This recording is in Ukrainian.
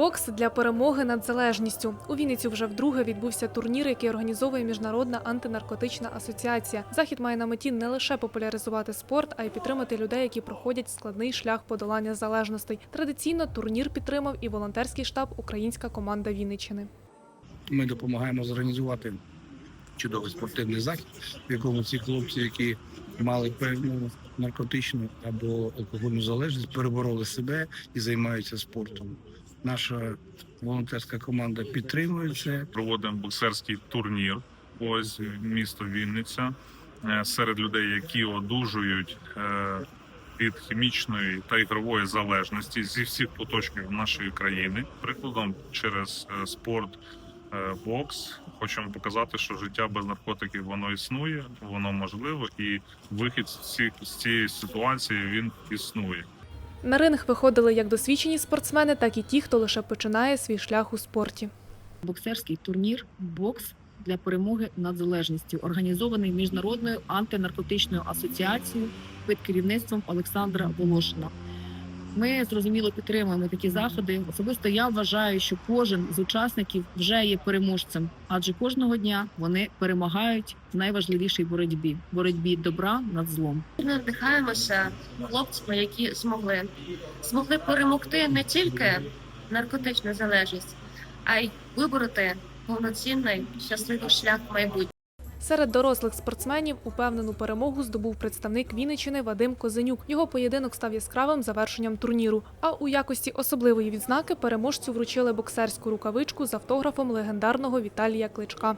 Бокс для перемоги над залежністю. У Вінниці вже вдруге відбувся турнір, який організовує Міжнародна антинаркотична асоціація. Захід має на меті не лише популяризувати спорт, а й підтримати людей, які проходять складний шлях подолання залежностей. Традиційно турнір підтримав і волонтерський штаб Українська команда Вінниччини. Ми допомагаємо зорганізувати чудовий спортивний захід, в якому ці хлопці, які мали певну наркотичну або алкогольну залежність, перебороли себе і займаються спортом. Наша волонтерська команда підтримує це. проводимо боксерський турнір. Ось місто Вінниця е, серед людей, які одужують е, від хімічної та ігрової залежності зі всіх куточків нашої країни. Прикладом через е, спорт, е, бокс хочемо показати, що життя без наркотиків воно існує, воно можливо, і вихід з цієї ситуації він існує. На ринг виходили як досвідчені спортсмени, так і ті, хто лише починає свій шлях у спорті. боксерський турнір Бокс для перемоги над залежністю, організований міжнародною антинаркотичною асоціацією під керівництвом Олександра Волошина. Ми зрозуміло підтримуємо такі заходи. Особисто я вважаю, що кожен з учасників вже є переможцем, адже кожного дня вони перемагають в найважливішій боротьбі боротьбі добра над злом. Ми надихаємося хлопцями, які змогли змогли перемогти не тільки наркотичну залежність, а й вибороти повноцінний щасливий шлях майбутнє. Серед дорослих спортсменів упевнену перемогу здобув представник Вінничини Вадим Козенюк. Його поєдинок став яскравим завершенням турніру. А у якості особливої відзнаки переможцю вручили боксерську рукавичку з автографом легендарного Віталія Кличка.